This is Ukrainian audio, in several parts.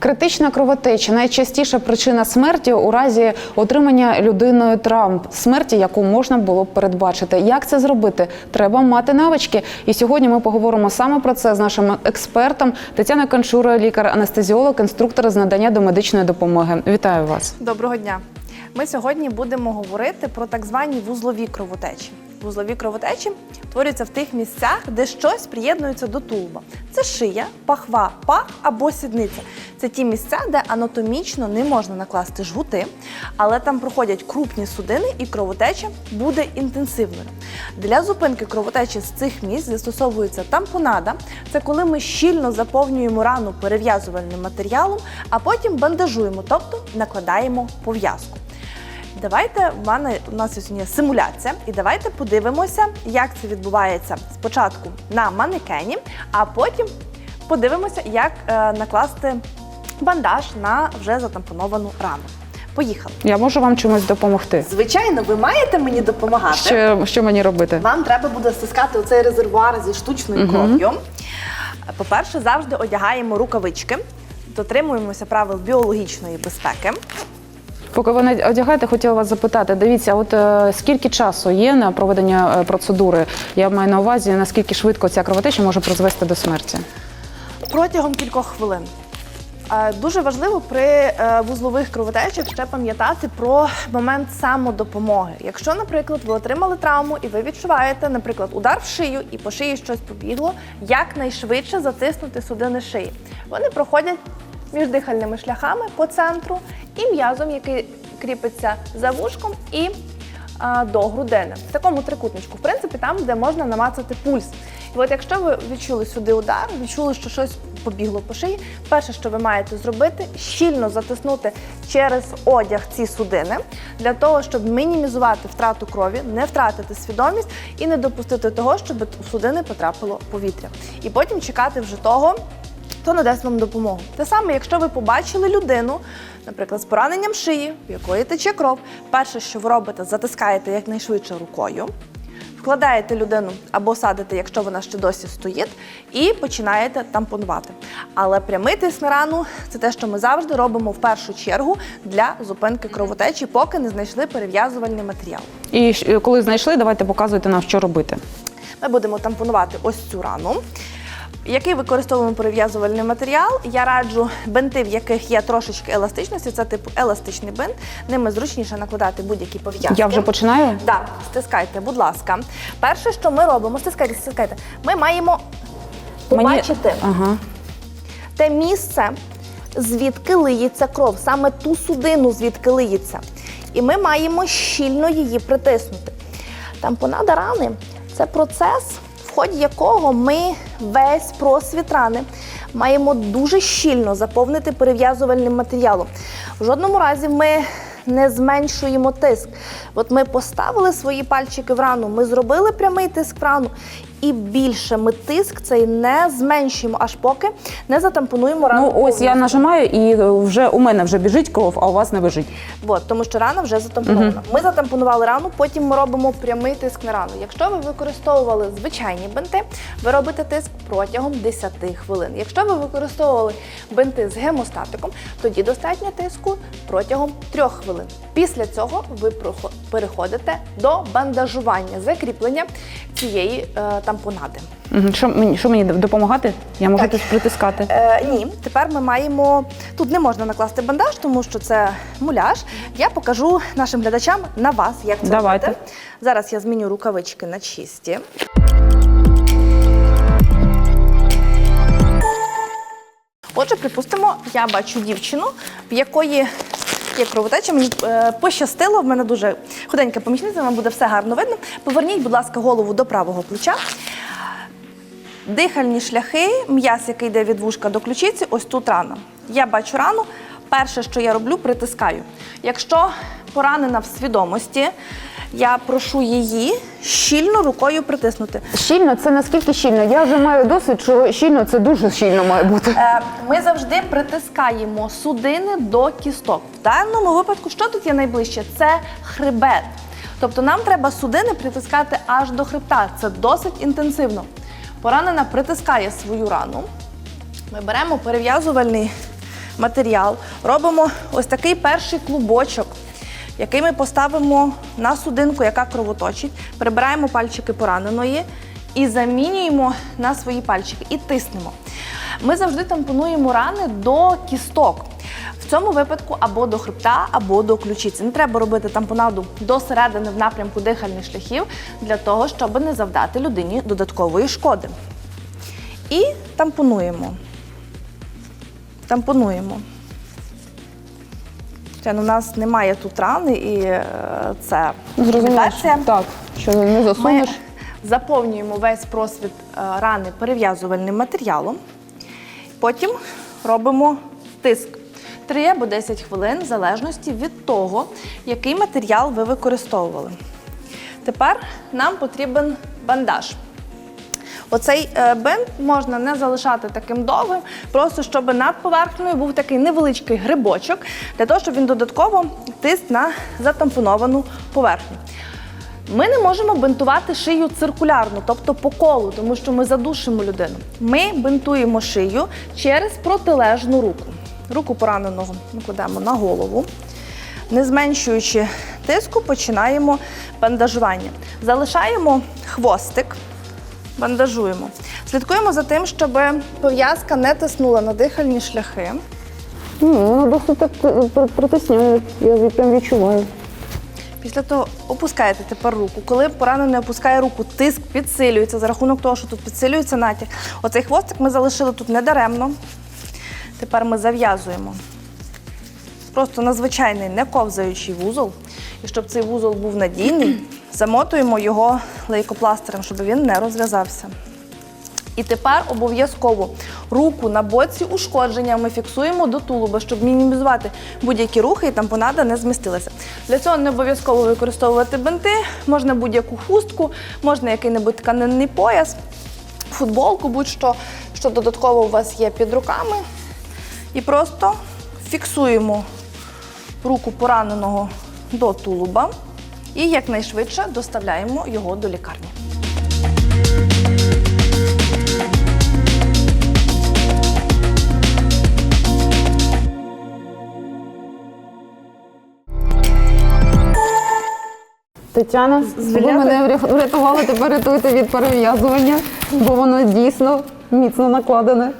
Травматична кровотеча найчастіша причина смерті у разі отримання людиною травм, смерті, яку можна було б передбачити. Як це зробити? Треба мати навички. І сьогодні ми поговоримо саме про це з нашим експертом Тетяною Канчурою, лікар-анестезіолог, інструктор з надання домедичної допомоги. Вітаю вас. Доброго дня. Ми сьогодні будемо говорити про так звані вузлові кровотечі. Вузлові кровотечі творюються в тих місцях, де щось приєднується до тулуба. Це шия, пахва, пах або сідниця. Це ті місця, де анатомічно не можна накласти жгути, але там проходять крупні судини і кровотеча буде інтенсивною. Для зупинки кровотечі з цих місць застосовується тампонада. Це коли ми щільно заповнюємо рану перев'язувальним матеріалом, а потім бандажуємо, тобто накладаємо пов'язку. Давайте в мене у нас є сьогодні симуляція, і давайте подивимося, як це відбувається спочатку на манекені, а потім подивимося, як е, накласти бандаж на вже затампоновану рану. Поїхали. Я можу вам чимось допомогти. Звичайно, ви маєте мені допомагати. Що, що мені робити? Вам треба буде стискати оцей резервуар зі штучною кров'ю. По-перше, завжди одягаємо рукавички, дотримуємося правил біологічної безпеки. Поки ви не одягаєте, хотіла вас запитати. Дивіться, от е, скільки часу є на проведення е, процедури? Я маю на увазі, наскільки швидко ця кровотеча може призвести до смерті. протягом кількох хвилин. Е, Дуже важливо при вузлових кровотечах ще пам'ятати про момент самодопомоги. Якщо, наприклад, ви отримали травму і ви відчуваєте, наприклад, удар в шию і по шиї щось побігло, якнайшвидше затиснути судини шиї. Вони проходять між дихальними шляхами по центру і м'язом, який кріпиться за вушком, і до грудини. В такому трикутничку, в принципі, там, де можна намацати пульс. І от якщо ви відчули сюди удар, відчули, що щось побігло по шиї, перше, що ви маєте зробити, щільно затиснути через одяг ці судини для того, щоб мінімізувати втрату крові, не втратити свідомість і не допустити того, щоб в судини потрапило повітря. І потім чекати вже того, хто надасть вам допомогу. Те саме, якщо ви побачили людину, наприклад, з пораненням шиї, в якої тече кров, перше, що ви робите, затискаєте якнайшвидше рукою, вкладаєте людину або садите, якщо вона ще досі стоїть, і починаєте тампонувати. Але прямий тиск на рану це те, що ми завжди робимо в першу чергу для зупинки кровотечі, поки не знайшли перев'язувальний матеріал. І коли знайшли, давайте показуйте нам, що робити. Ми будемо тампонувати ось цю рану. Який використовуємо перев'язувальний матеріал? Я раджу бинти, в яких є трошечки еластичності, це типу еластичний бинт. Ними зручніше накладати будь-які пов'язки. Я вже починаю? Так, стискайте, будь ласка. Перше, що ми робимо, стискайте, стискайте. Ми маємо побачити Ага. те місце, звідки лиється кров, саме ту судину, звідки лиється. І ми маємо щільно її притиснути. Тампонада рани це процес, в ході якого ми весь просвіт рани маємо дуже щільно заповнити перев'язувальним матеріалом. В жодному разі ми не зменшуємо тиск. От ми поставили свої пальчики в рану, ми зробили прямий тиск в рану, і більше ми тиск цей не зменшуємо, аж поки не затампонуємо рану. Ну ось я нажимаю, і е, вже у мене вже біжить кров, а у вас не біжить. От, тому що рана вже затампонована. Ми затампонували рану, потім ми робимо прямий тиск на рану. Якщо ви використовували звичайні бинти, ви робите тиск протягом 10 хвилин. Якщо ви використовували бинти з гемостатиком, тоді достатньо тиску протягом 3 хвилин. Після цього ви переходите до бандажування, закріплення цієї е, тампонади. Що мені що мені допомагати? Я можу Так. притискати. Е, ні, тепер ми маємо. Тут не можна накласти бандаж, тому що це муляж. Я покажу нашим глядачам на вас, як це Давайте. робити. Зараз я зміню рукавички на чисті. Отже, припустимо, я бачу дівчину, в якої є кровотеча. Мені е, пощастило, в мене дуже худенька помічниця, вам буде все гарно видно. Поверніть, будь ласка, голову до правого плеча. Дихальні шляхи, м'яз, який йде від вушка до ключиці, ось тут рана. Я бачу рану. Перше, що я роблю, притискаю. Якщо поранена в свідомості, я прошу її щільно рукою притиснути. Щільно це наскільки щільно? Я вже маю досвід, що щільно це дуже щільно має бути. Е, Ми завжди притискаємо судини до кісток. В даному випадку, що тут є найближче? Це хребет. Тобто нам треба судини притискати аж до хребта. Це досить інтенсивно. Поранена притискає свою рану. Ми беремо перев'язувальний матеріал, робимо ось такий перший клубочок, який ми поставимо на судинку, яка кровоточить, прибираємо пальчики пораненої і замінюємо на свої пальчики і тиснемо. Ми завжди тампонуємо рани до кісток. В цьому випадку або до хребта, або до ключиці. Не треба робити тампонаду до середини в напрямку дихальних шляхів для того, щоб не завдати людині додаткової шкоди. І тампонуємо. Тампонуємо. Ну, у нас немає тут рани, і е, це імітація. Так, що не Ми заповнюємо весь просвіт е, рани перев'язувальним матеріалом. Потім робимо тиск 3 або 10 хвилин, в залежності від того, який матеріал ви використовували. Тепер нам потрібен бандаж. Оцей е, бинт можна не залишати таким довгим, просто щоб над поверхнею був такий невеличкий грибочок, для того, щоб він додатково тиск на затампоновану поверхню. Ми не можемо бинтувати шию циркулярно, тобто по колу, тому що ми задушимо людину. Ми бинтуємо шию через протилежну руку. Руку пораненого ми кладемо на голову. Не зменшуючи тиску, починаємо бандажування. Залишаємо хвостик, бандажуємо. Слідкуємо за тим, щоб пов'язка не тиснула на дихальні шляхи. Ну, воно досить так е, притисняє, я прям відчуваю. Після того опускаєте тепер руку. Коли поранений опускає руку, тиск підсилюється за рахунок того, що тут підсилюється натяг. Оцей хвостик ми залишили тут недаремно. Тепер ми зав'язуємо. Просто на звичайний не ковзаючий вузол. І щоб цей вузол був надійний, замотуємо його лейкопластирем, щоб він не розв'язався. І тепер обов'язково руку на боці ушкодження ми фіксуємо до тулуба, щоб мінімізувати будь-які рухи і тампонада не змістилася. Для цього не обов'язково використовувати бинти, можна будь-яку хустку, можна який-небудь тканинний пояс, футболку, будь-що, що додатково у вас є під руками. І просто фіксуємо руку пораненого до тулуба і якнайшвидше доставляємо його до лікарні. Тетяна, ви мене вря- врятували, тепер рятуйте від перев'язування, бо воно дійсно міцно накладене.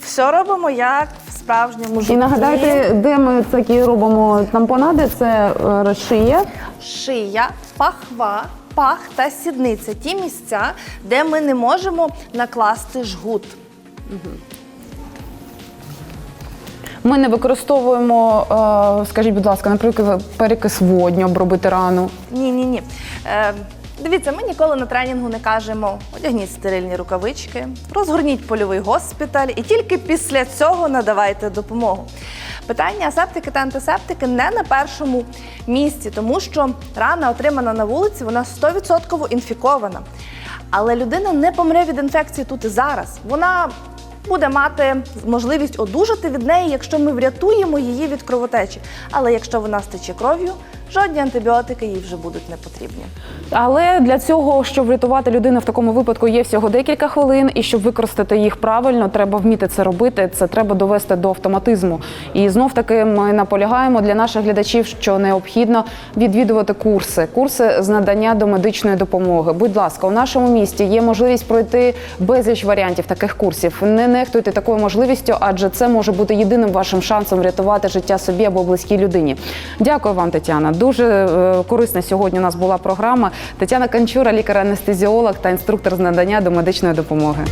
Все робимо як справжньому житті. І нагадайте, де ми такі робимо тампонади, це е, шия. шия, пахва, пах та сідниця ті місця, де ми не можемо накласти жгут. Ми не використовуємо, е, скажіть, будь ласка, наприклад, перекис водню обробити рану. Ні, ні, ні. Е, дивіться, ми ніколи на тренінгу не кажемо одягніть стерильні рукавички, розгорніть польовий госпіталь і тільки після цього надавайте допомогу. Питання асептики та антисептики не на першому місці, тому що рана, отримана на вулиці, вона 100% інфікована. Але людина не помре від інфекції тут і зараз. Вона буде мати можливість одужати від неї, якщо ми врятуємо її від кровотечі. Але якщо вона стече кров'ю, жодні антибіотики їй вже будуть не потрібні. Але для цього, щоб врятувати людину в такому випадку, є всього декілька хвилин, і щоб використати їх правильно, треба вміти це робити. Це треба довести до автоматизму. І знов таки ми наполягаємо для наших глядачів, що необхідно відвідувати курси, курси з надання до медичної допомоги. Будь ласка, у нашому місті є можливість пройти безліч варіантів таких курсів. Не нехтуйте такою можливістю, адже це може бути єдиним вашим шансом врятувати життя собі або близькій людині. Дякую вам, Тетяна. Дуже е, корисна сьогодні у нас була програма. Тетяна Канчура, лікар-анестезіолог та інструктор з надання до медичної допомоги.